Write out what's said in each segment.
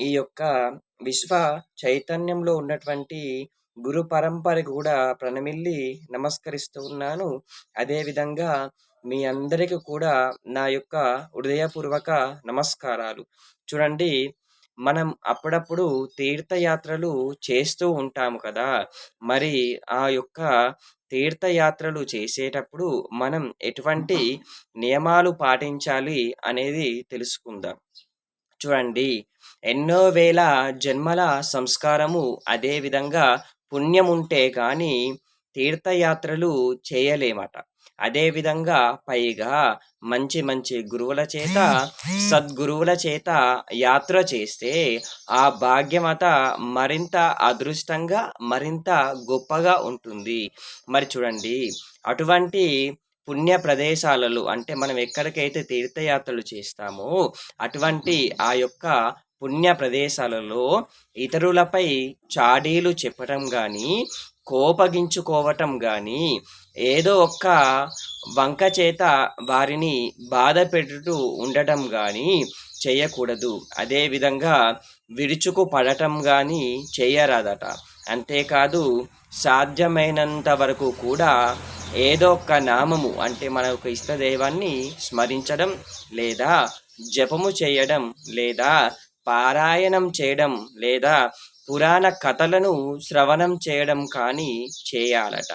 ఈ యొక్క విశ్వ చైతన్యంలో ఉన్నటువంటి గురు పరంపర కూడా ప్రణమిల్లి నమస్కరిస్తూ ఉన్నాను. అదేవిధంగా మీ అందరికీ కూడా నా యొక్క హృదయపూర్వక నమస్కారాలు. చూడండి మనం అప్పుడప్పుడు తీర్థయాత్రలు చేస్తూ ఉంటాము కదా. మరి ఆ యొక్క తీర్థయాత్రలు చేసేటప్పుడు మనం ఎటువంటి నియమాలు పాటించాలి అనేది తెలుసుకుందాం. చూడండి. ఎన్నో వేల జన్మల సంస్కారము అదేవిధంగా పుణ్యం ఉంటే కానీ తీర్థయాత్రలు చేయలేమట. అదేవిధంగా పైగా మంచి మంచి గురువుల చేత సద్గురువుల చేత యాత్ర చేస్తే ఆ భాగ్యమత మరింత అదృష్టంగా మరింత గొప్పగా ఉంటుంది. మరి చూడండి అటువంటి పుణ్య ప్రదేశాలలో అంటే మనం ఎక్కడికైతే తీర్థయాత్రలు చేస్తామో అటువంటి ఆ యొక్క పుణ్య ప్రదేశాలలో ఇతరులపై చాడీలు చెప్పటం కానీ కోపగించుకోవటం కానీ ఏదో ఒక్క వంక చేత వారిని బాధ పెడుతూ ఉండటం కానీ చేయకూడదు. అదేవిధంగా విరుచుకు పడటం కానీ చేయరాదట. అంతేకాదు సాధ్యమైనంత వరకు కూడా ఏదో ఒక నామము అంటే మన యొక్క ఇష్టదైవాన్ని స్మరించడం లేదా జపము చేయడం లేదా పారాయణం చేయడం లేదా పురాణ కథలను శ్రవణం చేయడం కానీ చేయాలట.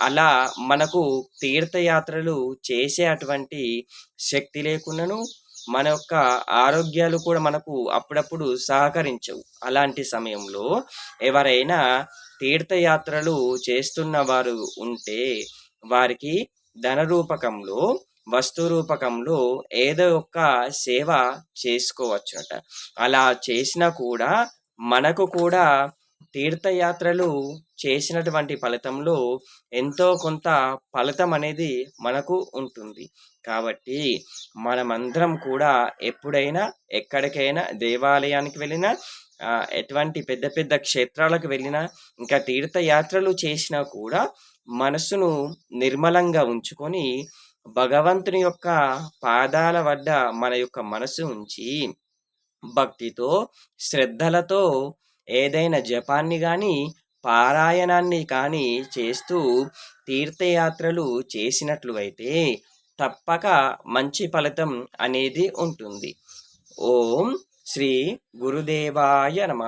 అలా మనకు తీర్థయాత్రలు చేసే అటువంటి శక్తి లేకున్నను మన యొక్క ఆరోగ్యాలు కూడా మనకు అప్పుడప్పుడు సహకరించవు. అలాంటి సమయంలో ఎవరైనా తీర్థయాత్రలు చేస్తున్న వారు ఉంటే వారికి ధన రూపకంలో వస్తు రూపకంలో ఏదో ఒక సేవ చేసుకోవచ్చునట అలా చేసినా కూడా మనకు కూడా తీర్థయాత్రలు చేసినటువంటి ఫలితంలో ఎంతో కొంత ఫలితం అనేది మనకు ఉంటుంది. కాబట్టి మనమందరం కూడా ఎప్పుడైనా ఎక్కడికైనా దేవాలయానికి వెళ్ళినా ఎటువంటి పెద్ద పెద్ద క్షేత్రాలకు వెళ్ళినా ఇంకా తీర్థయాత్రలు చేసినా కూడా మనసును నిర్మలంగా ఉంచుకొని భగవంతుని యొక్క పాదాల వద్ద మన యొక్క మనసు ఉంచి భక్తితో శ్రద్ధలతో ఏదైనా జపాన్ని కానీ పారాయణాన్ని కానీ చేస్తూ తీర్థయాత్రలు చేసినట్లు అయితే తప్పక మంచి ఫలితం అనేది ఉంటుంది. ఓం శ్రీ గురుదేవాయ నమ.